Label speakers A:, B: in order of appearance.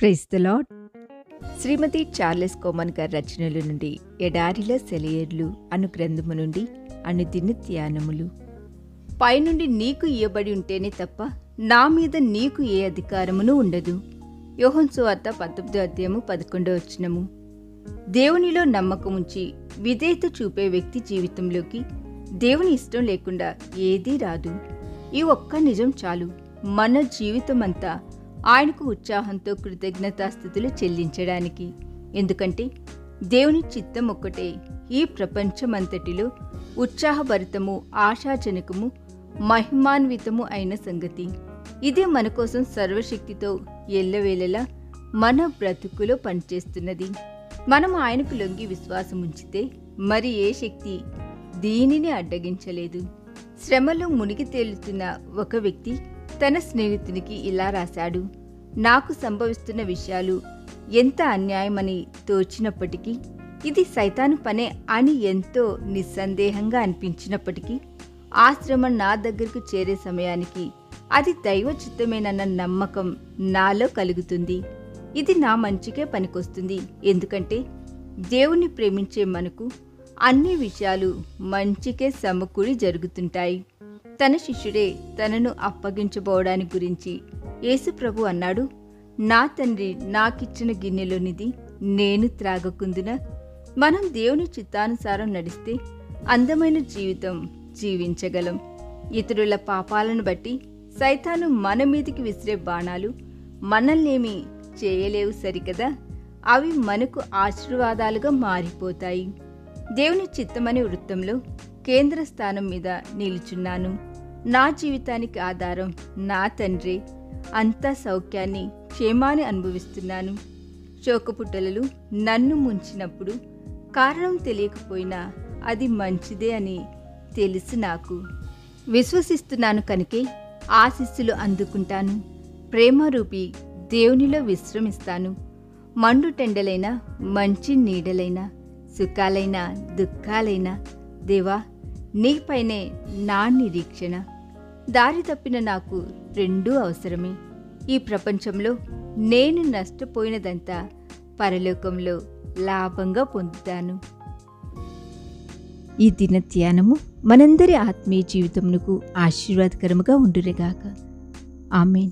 A: Praise the Lord Shrimati Charles Cowman గారి రచనల నుండి ఎడారిలో సెలయర్లు అను గ్రంథము నుండి అనుదిన ధ్యానములు పైనుండి నీకు ఇయ్యబడి ఉంటేనే తప్ప నా మీద నీకు ఏ అధికారమును ఉండదు. యోహన్ సువార్త పంతొమ్మిదో అధ్యాయము పదకొండో వచ్చినము దేవునిలో నమ్మకం ఉంచి విధేయత చూపే వ్యక్తి జీవితంలోకి దేవుని ఇష్టం లేకుండా ఏదీ రాదు. ఈ ఒక్క నిజం చాలు. మన జీవితమంతా ఆయనకు ఉత్సాహంతో కృతజ్ఞతాస్థుతులు చెల్లించడానికి. ఎందుకంటే దేవుని చిత్తం ఒక్కటే. ఈ ప్రపంచమంతటిలో ఉత్సాహభరితము ఆశాజనకము మహిమాన్వితము అయిన సంగతి. ఇదే మన కోసం సర్వశక్తితో ఎల్లవేళలా మన బ్రతుకులో పనిచేస్తున్నది. మనం ఆయనకు లొంగి విశ్వాసం ఉంచితే మరి ఏ శక్తి దీనిని అడ్డగించలేదు. శ్రమలో మునిగి తేలుతున్న ఒక వ్యక్తి తన స్నేహితునికి ఇలా రాశాడు నాకు సంభవిస్తున్న విషయాలు ఎంత అన్యాయమని తోచినప్పటికీ ఇది సైతాను పనే అని ఎంతో నిస్సందేహంగా అనిపించినప్పటికీ ఆశ్రమం నా దగ్గరకు చేరే సమయానికి అది దైవ చిత్తమేనన్న నమ్మకం నాలో కలుగుతుంది. ఇది నా మంచికే పనికొస్తుంది. ఎందుకంటే దేవుణ్ణి ప్రేమించే మనకు అన్ని విషయాలు మంచికే సమకూడి జరుగుతుంటాయి. తన శిష్యుడే తనను అప్పగించబోవడాని గురించి యేసుప్రభు అన్నాడు నా తండ్రి నాకిచ్చిన గిన్నెలోనిది నేను త్రాగకుందున? మనం దేవుని చిత్తానుసారం నడిస్తే అందమైన జీవితం జీవించగలం. ఇతరుల పాపాలను బట్టి సైతాను మన మీదికి విసిరే బాణాలు మనల్నేమి చేయలేవు సరికదా? అవి మనకు ఆశీర్వాదాలుగా మారిపోతాయి. దేవుని చిత్తమనే వృత్తంలో కేంద్ర స్థానం మీద నిలుచున్నాను. నా జీవితానికి ఆధారం నా తండ్రి. అంతా సౌఖ్యాన్ని క్షేమాన్ని అనుభవిస్తున్నాను. చోకపుట్టలలు నన్ను ముంచినప్పుడు కారణం తెలియకపోయినా అది మంచిదే అని తెలుసు నాకు. విశ్వసిస్తున్నాను కనుకే ఆశీస్సులు అందుకుంటాను. ప్రేమరూపి దేవునిలో విశ్రమిస్తాను. మండుటెండలైన మంచి నీడలైన సుఖాలైన దుఃఖాలైనా దేవా నీపైనే నా నిరీక్షణ. దారి తప్పిన నాకు రెండూ అవసరమే. ఈ ప్రపంచంలో నేను నష్టపోయినదంతా పరలోకంలో లాభంగా పొందుతాను. ఈ దిన ధ్యానము మనందరి ఆత్మీయ జీవితమునకు ఆశీర్వాదకరముగా ఉండునుగాక. ఆమెన్.